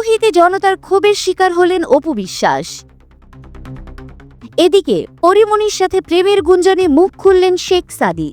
তৌহিদে জনতার ক্ষোভের শিকার হলেন অপু বিশ্বাস। এদিকে পরিমণির সাথে প্রেমের গুঞ্জনে মুখ খুললেন শেখ সাদি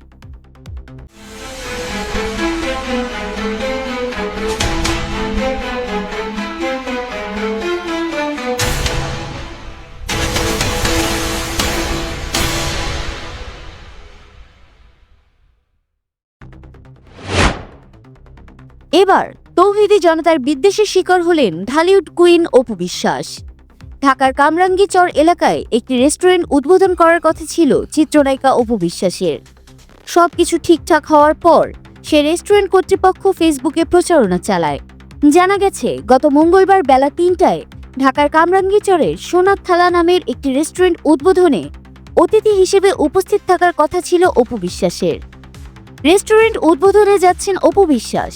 এবার তৌহিদি জনতার বিদ্বেষের শিকার হলেন ঢালিউড কুইন অপু বিশ্বাস। ঢাকার কামরাঙ্গীচর এলাকায় একটি রেস্টুরেন্ট উদ্বোধন করার কথা ছিল চিত্রনায়িকা অপু বিশ্বাসের। সবকিছু ঠিকঠাক হওয়ার পর সে রেস্টুরেন্ট কর্তৃপক্ষ ফেসবুকে প্রচারণা চালায়। জানা গেছে, গত মঙ্গলবার বেলা তিনটায় ঢাকার কামরাঙ্গীচরের সোনার থালা নামের একটি রেস্টুরেন্ট উদ্বোধনে অতিথি হিসেবে উপস্থিত থাকার কথা ছিল অপু বিশ্বাসের। রেস্টুরেন্ট উদ্বোধনে যাচ্ছেন অপু বিশ্বাস।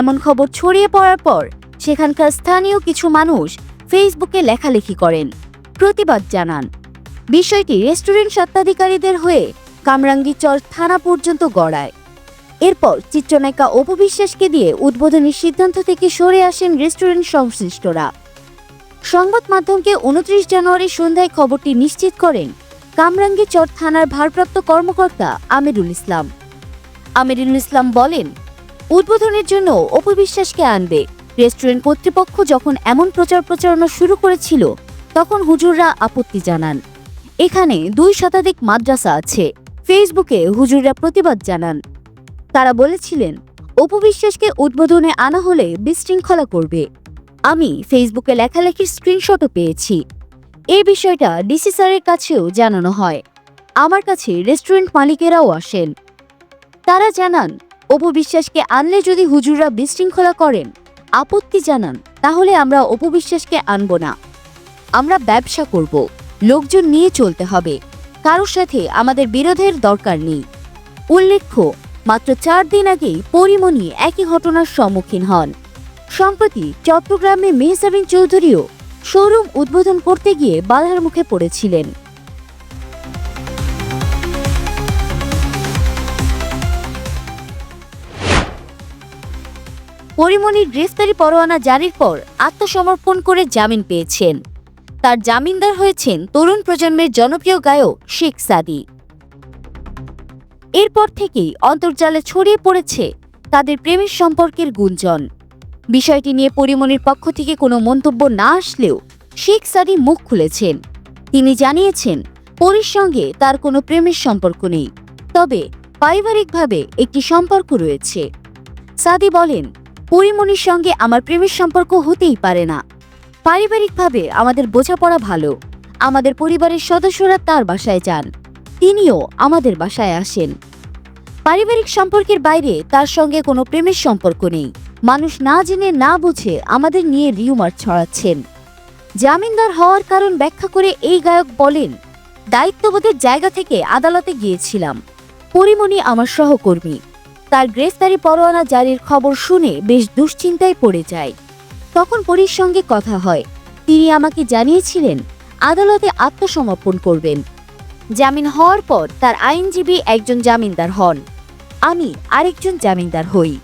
এমন খবর ছড়িয়ে পড়ার পর সেখানকার স্থানীয় কিছু মানুষ ফেসবুকে লেখালেখি করেন। প্রতিবাদ জানান। বিষয়টি রেস্টুরেন্ট স্বত্বাধিকারীদের হয়ে কামরাঙ্গীচর থানা পর্যন্ত গড়ায়। এরপর চিত্রনায়িকা অপু বিশ্বাসকে দিয়ে উদ্বোধনের সিদ্ধান্ত থেকে সরে আসেন রেস্টুরেন্ট সংশ্লিষ্টরা। সংবাদ মাধ্যমকে উনত্রিশ জানুয়ারি সন্ধ্যায় খবরটি নিশ্চিত করেন কামরাঙ্গীচর থানার ভারপ্রাপ্ত কর্মকর্তা আমিরুল ইসলাম। আমিরুল ইসলাম বলেন উদ্বোধনের জন্য অপু বিশ্বাসকে আনবে। রেস্টুরেন্ট কর্তৃপক্ষ যখন এমন প্রচার প্রচারণা শুরু করেছিল, তখন হুজুররা আপত্তি জানান। এখানে দুই শতাধিক মাদ্রাসা আছে। ফেসবুকে হুজুররা প্রতিবাদ জানান। তারা বলেছিলেন অপু বিশ্বাসকে উদ্বোধনে আনা হলে বিশৃঙ্খলা করবে। আমি ফেসবুকে লেখালেখির স্ক্রিনশটও পেয়েছি। এই বিষয়টা ডিসি স্যারের কাছেও জানানো হয়। আমার কাছে রেস্টুরেন্ট মালিকেরাও আসেন। তারা জানান অপু বিশ্বাসকে আনলে যদি হুজুররা বিশৃঙ্খলা করেন, আপত্তি জানান, তাহলে আমরা অপবিশ্বাসকে আনব না। আমরা ব্যবসা করব, লোকজন নিয়ে চলতে হবে, কারোর সাথে আমাদের বিরোধের দরকার নেই। উল্লেখ্য, মাত্র চার দিন আগেই পরিমণি একই ঘটনার সম্মুখীন হন। সম্প্রতি চট্টগ্রামে মেহসাবিন চৌধুরীও শোরুম উদ্বোধন করতে গিয়ে বাধার মুখে পড়েছিলেন। পরিমণির গ্রেফতারি পরোয়ানা জারির পর আত্মসমর্পণ করে জামিন পেয়েছেন। তার জামিনদার হয়েছেন তরুণ প্রজন্মের জনপ্রিয় গায়ক শেখ সাদি। এরপর থেকেই অন্তর্জালে ছড়িয়ে পড়েছে তাদের প্রেমের সম্পর্কের গুঞ্জন। বিষয়টি নিয়ে পরিমণির পক্ষ থেকে কোনো মন্তব্য না আসলেও শেখ সাদি মুখ খুলেছেন। তিনি জানিয়েছেন, পরির সঙ্গে তার কোনো প্রেমের সম্পর্ক নেই। তবে পারিবারিকভাবে একটি সম্পর্ক রয়েছে। সাদি বলেন পরিমণির সঙ্গে আমার প্রেমের সম্পর্ক হতেই পারে না। পারিবারিকভাবে আমাদের বোঝাপড়া ভালো। আমাদের পরিবারের সদস্যরা তার বাসায় যান। তিনিও আমাদের বাসায় আসেন। পারিবারিক সম্পর্কের বাইরে তার সঙ্গে কোনো প্রেমের সম্পর্ক নেই। মানুষ না জেনে না বুঝে আমাদের নিয়ে রিউমার ছড়াচ্ছেন। জামিনদার হওয়ার কারণ ব্যাখ্যা করে এই গায়ক বলেন, দায়িত্ববোধের জায়গা থেকে আদালতে গিয়েছিলাম। পরিমণি আমার সহকর্মী। তার গ্রেফতারি পরোয়ানা জারির খবর শুনে বেশ দুশ্চিন্তায় পড়ে যায়। তখন পরীর সঙ্গে কথা হয়। তিনি আমাকে জানিয়েছিলেন, আদালতে আত্মসমর্পণ করবেন। জামিন হওয়ার পর তার আইনজীবী একজন জামিনদার হন। আমি আরেকজন জামিনদার হই।